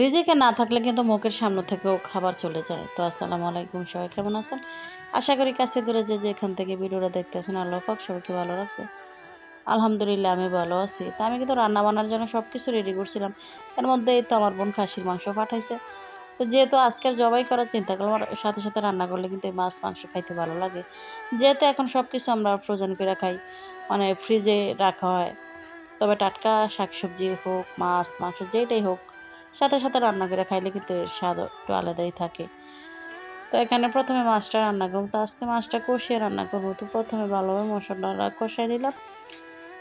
রিজিকে না থাকলে কিন্তু মুখের সামনে থেকেও খাবার চলে যায়। তো আসসালামু আলাইকুম, সবাই কেমন আছেন? আশা করি কাছে দূরে যে যেখান থেকে ভিডিওটা দেখতেছেন, আল্লাহ পাক সবাইকে ভালো রাখছে। আলহামদুলিল্লাহ, আমি ভালো আছি। তা আমি কিন্তু রান্না বান্নার জন্য সব কিছু রেডি করছিলাম। এর মধ্যে এই তো আমার বোন খাসির মাংস পাঠাইছে। তো যেহেতু আজকের জবাই করার চিন্তা করলাম সাথে সাথে রান্না করলে কিন্তু এই মাছ মাংস খাইতে ভালো লাগে। যেহেতু এখন সব কিছু আমরা ফ্রোজেন করে খাই মানে ফ্রিজে রাখা হয়, তবে টাটকা শাকসবজি হোক, মাছ মাংস যেটাই হোক সাথে সাথে রান্না করে খাইলে কিন্তু এর স্বাদ একটু আলাদাই থাকে। তো এখানে প্রথমে মাছটা রান্না করব। তো আজকে মাছটা কষিয়ে রান্না করব। তো প্রথমে ভালোভাবে মশলাটা কষাই দিলাম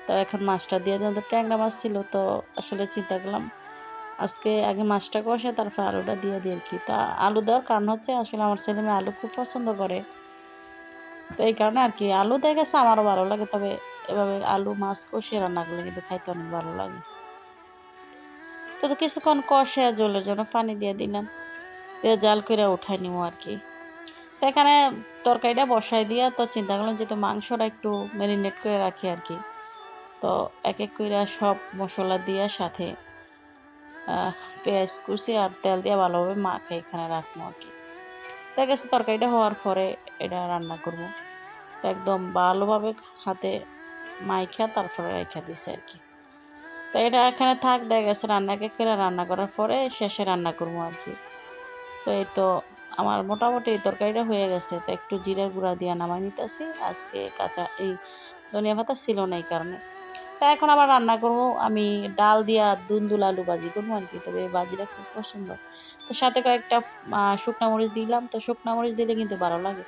তো এখন মাছটা দিয়ে দিলাম। তো ট্যাংরা মাছ ছিল, তো আসলে চিন্তা করলাম আজকে আগে মাছটা কষে তারপর আলুটা দিয়ে দিই আর কি। তা আলু দেওয়ার কারণ হচ্ছে আসলে আমার ছেলে মেয়ে আলু খুব পছন্দ করে। তো এই কারণে আর কি, আলু দিয়ে গেছে আমারও ভালো লাগে। তবে এভাবে আলু মাছ কষিয়ে রান্না করলে কিন্তু খাইতে অনেক ভালো লাগে। তো তো কিছুক্ষণ কষে জলের জন্য পানি দিয়ে দিলাম। দিয়ে জাল করে উঠাই নিব আর কি। তো এখানে তরকারিটা বসাই দিয়া তো চিন্তা করলাম যেহেতু মাংসটা একটু ম্যারিনেট করে রাখি আর কি। তো এক এক করে সব মশলা দিয়ে সাথে পেঁয়াজ কুচি আর তেল দিয়ে ভালোভাবে মাখে এখানে রাখব আর কি। দেখা গেছে তরকারিটা হওয়ার পরে এটা রান্না করব। তো একদম ভালোভাবে হাতে মাইখা তারপরে রেখে দিছে আর কি। তো এটা এখানে থাক, দেখা গেছে রান্নাকে করে রান্না করার পরে শেষে রান্না করব আর কি। তো এই তো আমার মোটামুটি তরকারিটা হয়ে গেছে। তো একটু জিরার গুঁড়া দিয়ে নামাই নিতেছি। আজকে কাঁচা এই ধনিয়া পাতা ছিল না এই কারণে। তা এখন আবার রান্না করব। আমি ডাল দিয়া দুন্দুল আলু ভাজি করব আর কি। তবে এই ভাজিটা খুব পছন্দ। তো সাথে কয়েকটা শুকনা মরিচ দিলাম। তো শুকনা মরিচ দিলে কিন্তু ভালো লাগে।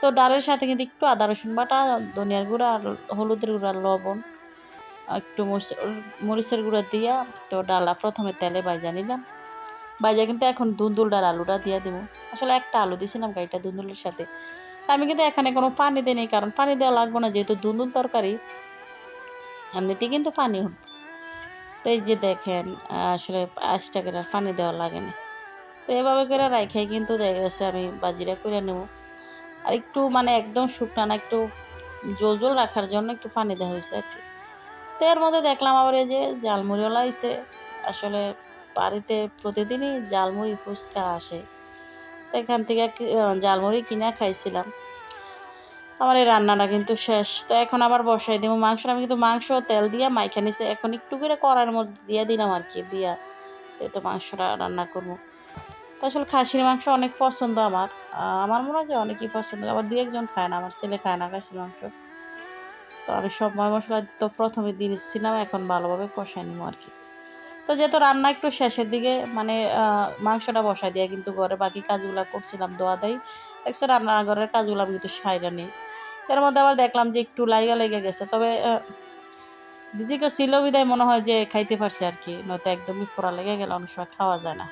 তো ডালের সাথে কিন্তু একটু আদা রসুন বাটা, ধনিয়ার গুঁড়া আর হলুদের গুঁড়া লবণ। একটু মরিচের গুঁড়া দিয়া, তো ডালা প্রথমে তেলে বাইজা নিলাম। বাইজা কিন্তু এখন দুন্দুল ডাল আলুটা দিয়ে দিব। আসলে একটা আলু দিয়েছিলাম গাড়িটা দুন্দুলের সাথে। আমি কিন্তু এখানে কোনো পানি দিই নেই, কারণ পানি দেওয়া লাগবে না, যেহেতু দুন্দুল তরকারি এমনিতেই কিন্তু পানি উঠবে তো এই যে দেখেন, আসলে আশটা করে আর পানি দেওয়া লাগে না। তো এভাবে করে রাইখাই কিন্তু দেখা গেছে আমি বাজিরা করে নেব। আর একটু মানে একদম শুকনা না, একটু জল জল রাখার জন্য একটু পানি দেওয়া হয়েছে আর কি। তো এর মধ্যে দেখলাম আবার এই যে জালমুড়িওয়ালা আইসে আসলে বাড়িতে প্রতিদিনই জালমুড়ি ফুচকা আসে। এখান থেকে জালমুড়ি কিনা খাইছিলাম। আমার এই রান্নাটা কিন্তু শেষ। তো এখন আবার বসাই দেবো মাংস। আমি কিন্তু মাংস তেল দিয়া মাইখা নিছে। এখন একটু করে কড়াইয়ের মধ্যে দিয়ে দিলাম আর কি, দিয়া। তো তো মাংসটা রান্না করব। তো আসলে খাসির মাংস অনেক পছন্দ আমার। আমার মনে হয় যে অনেকই পছন্দ। আবার দু একজন খায় না। আমার ছেলে খায় না খাসির মাংস। তো আমি সব ময় মশলা তো প্রথমে দিয়েছিলাম, এখন ভালোভাবে কষাই নিব আর কি। তো যেহেতু রান্না একটু শেষের দিকে মানে মাংসটা বসাই দিয়ে, কিন্তু ঘরে বাকি কাজগুলো করছিলাম দোয়া দেয় দেখছে রান্নাঘরের কাজগুলো আমি কিন্তু সাইরা নিই। তার মধ্যে আবার দেখলাম যে একটু লাইগা লেগে গেছে, তবে দিদিকে ছিল বিদায় মনে হয় যে খাইতে পারছে আর কি, নয়তো একদমই ফোড়া লেগে গেলে অনেক সময় খাওয়া যায় না।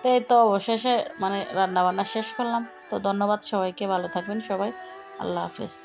তো এই তো অবশেষে মানে রান্না বান্না শেষ করলাম। তো ধন্যবাদ সবাইকে, ভালো থাকবেন সবাই। আল্লাহ হাফেজ।